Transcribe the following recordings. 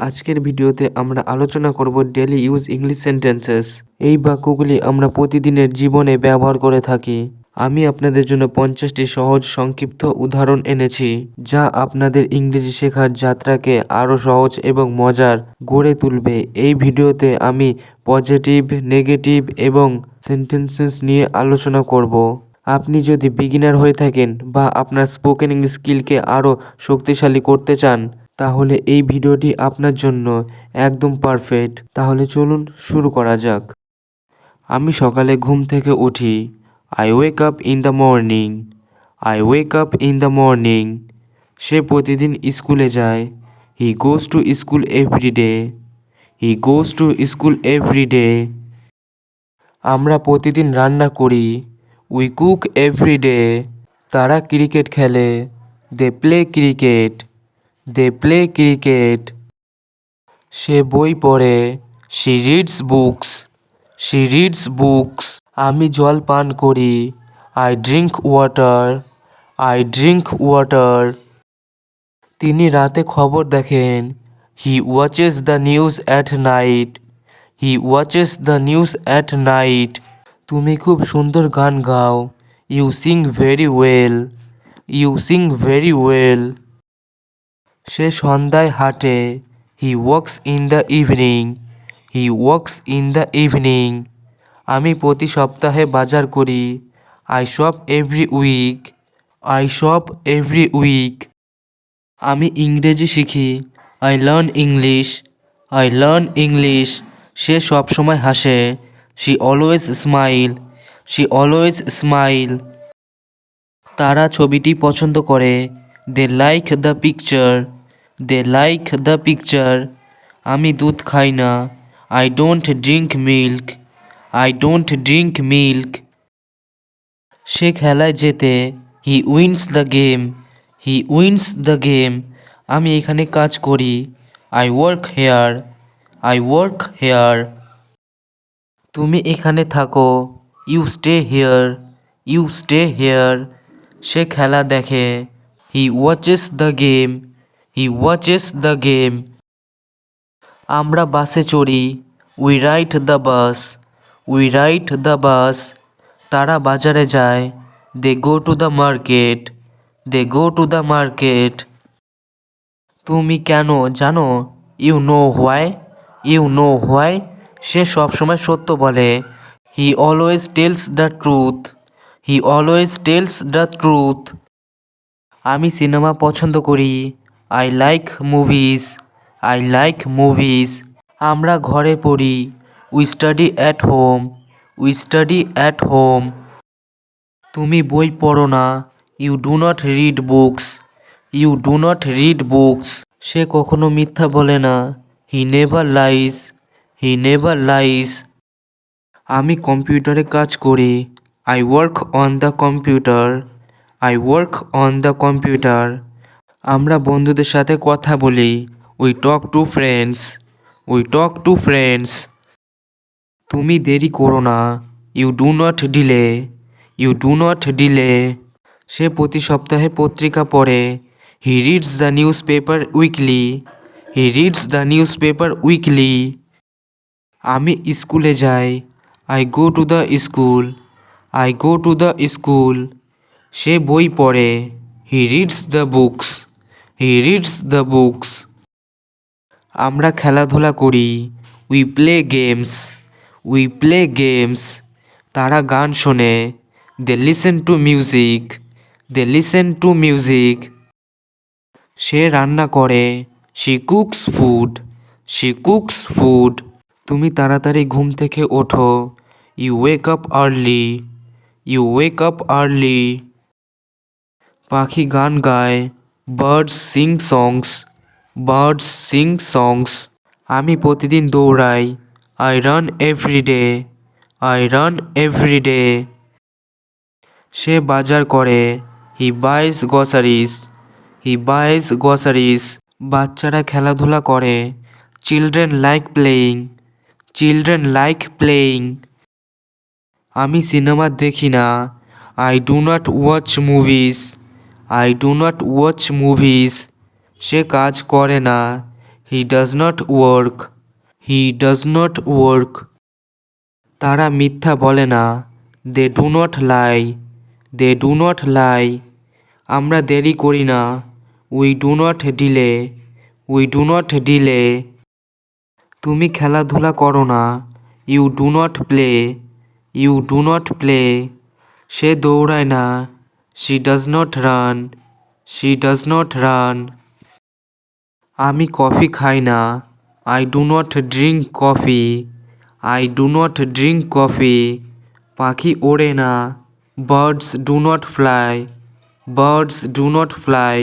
আজকের ভিডিওতে আমরা আলোচনা করব ডেলি ইউজ ইংলিশ সেন্টেন্সেস এই বাক্যগুলি আমরা প্রতিদিনের জীবনে ব্যবহার করে থাকি। আমি আপনাদের জন্য পঞ্চাশটি সহজ সংক্ষিপ্ত উদাহরণ এনেছি, যা আপনাদের ইংরেজি শেখার যাত্রাকে আরও সহজ এবং মজার গড়ে তুলবে। এই ভিডিওতে আমি পজিটিভ নেগেটিভ এবং সেন্টেন্সেস নিয়ে আলোচনা করব। আপনি যদি বিগিনার হয়ে থাকেন বা আপনার স্পোকেন ইংলিশ স্কিলকে আরও শক্তিশালী করতে চান তাহলে এই ভিডিওটি আপনার জন্য একদম পারফেক্ট তাহলে চলুন শুরু করা যাক। আমি সকালে ঘুম থেকে উঠি। I wake up in the morning I wake up in the morning সে প্রতিদিন স্কুলে যায়। He goes to school every day he goes to school every day আমরা প্রতিদিন রান্না করি। উই কুক এভরি ডে তারা ক্রিকেট খেলে। They play cricket they play cricket সে বই পড়ে। She reads books she reads books আমি জল পান করি। I drink water I drink water তিনি রাতে খবর দেখেন। He watches the news at night he watches the news at night তুমি খুব সুন্দর গান গাও। You sing very well you sing very well সে সন্ধ্যায় হাঁটে। He works in the evening he works in the evening আমি প্রতি সপ্তাহে বাজার করি। I shop every week I shop every week আমি ইংরেজি শিখি। I learn English I learn English সে সবসময় হাসে। She always smile she always smile তারা ছবিটি পছন্দ করে। They like the picture they like the picture আমি দুধ খাই না। I don't drink milk I don't drink milk সে খেলায় যেতে he wins the game he wins the game আমি এখানে কাজ করি। I work here I work here তুমি এখানে থাকো। You stay here you stay here সে খেলা দেখে। He watches the game he watches the game আমরা বাসে চড়ি। We ride the bus we ride the bus তারা বাজারে যায়। They go to the market they go to the market তুমি কেন জানো? You know why you know why সে সবসময় সত্য বলে। He always tells the truth he always tells the truth আমি সিনেমা পছন্দ করি। I like movies I like movies আমরা ঘরে পড়ি। We study at home we study at home তুমি বই পড়ো না। You do not read books you do not read books সে কখনো মিথ্যা বলে না। He never lies he never lies আমি কম্পিউটারে কাজ করি। I work on the computer I work on the computer আমরা বন্ধুদের সাথে কথা বলি। We talk to friends we talk to friends তুমি দেরি করো না। You do not delay you do not delay সে প্রতি সপ্তাহে পত্রিকা পড়ে। He reads the newspaper weekly he reads the newspaper weekly আমি স্কুলে যাই। I go to the school I go to the school সে বই পড়ে। He reads the books he reads the books আমরা খেলাধুলা করি। We play games we play games তারা গান শোনে। They listen to music they listen to music সে রান্না করে। She cooks food she cooks food তুমি তাড়াতাড়ি ঘুম থেকে ওঠো। You wake up early you wake up early পাখি গান গায় birds sing songs birds sing songs আমি প্রতিদিন দৌড়াই I run every day I run every day সে বাজার করে হি বাইস গ্রসারিস হি বাইস গ্রসারিস বাচ্চারা খেলাধুলা করে children like playing children like playing আমি সিনেমা দেখি না I do not watch movies I do not watch movies সে কাজ করে না। He does not work he does not work তারা মিথ্যা বলে না। They do not lie they do not lie আমরা দেরি করি না। We do not delay we do not delay তুমি খেলাধুলা করো না। You do not play you do not play সে দৌড়ায় না। She does not run she does not run আমি কফি খাই না। I do not drink coffee I do not drink coffee পাখি ওড়ে না। Birds do not fly birds do not fly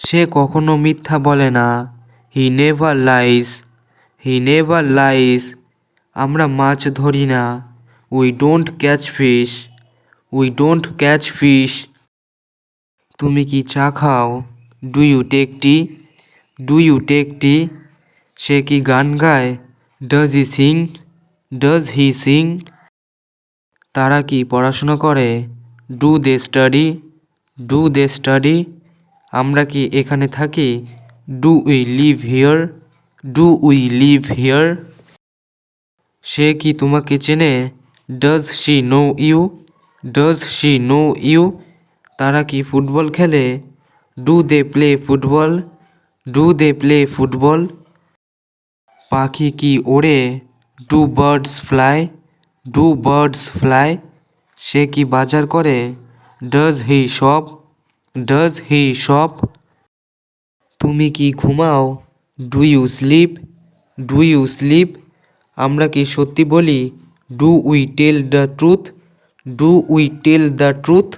সে কখনো মিথ্যা বলে না। He never lies he never lies আমরা মাছ ধরি না। We don't catch fish we don't catch fish তুমি কি চা খাও? Do you take tea do you take tea সে কি গান গায়? Does he sing does he sing তারা কি পড়াশোনা করে? Do they study do they study আমরা কি এখানে থাকি? Do we live here do we live here সে কি তোমাকে চেনে? Does she know you does she know you তারা কি ফুটবল খেলে? Do they play football do they play football পাখি কি ওড়ে? Do birds fly do birds fly সে কি বাজার করে? Does he shop does he shop তুমি কি ঘুমাও? Do you sleep do you sleep আমরা কি সত্যি বলি? Do we tell the truth do we tell the truth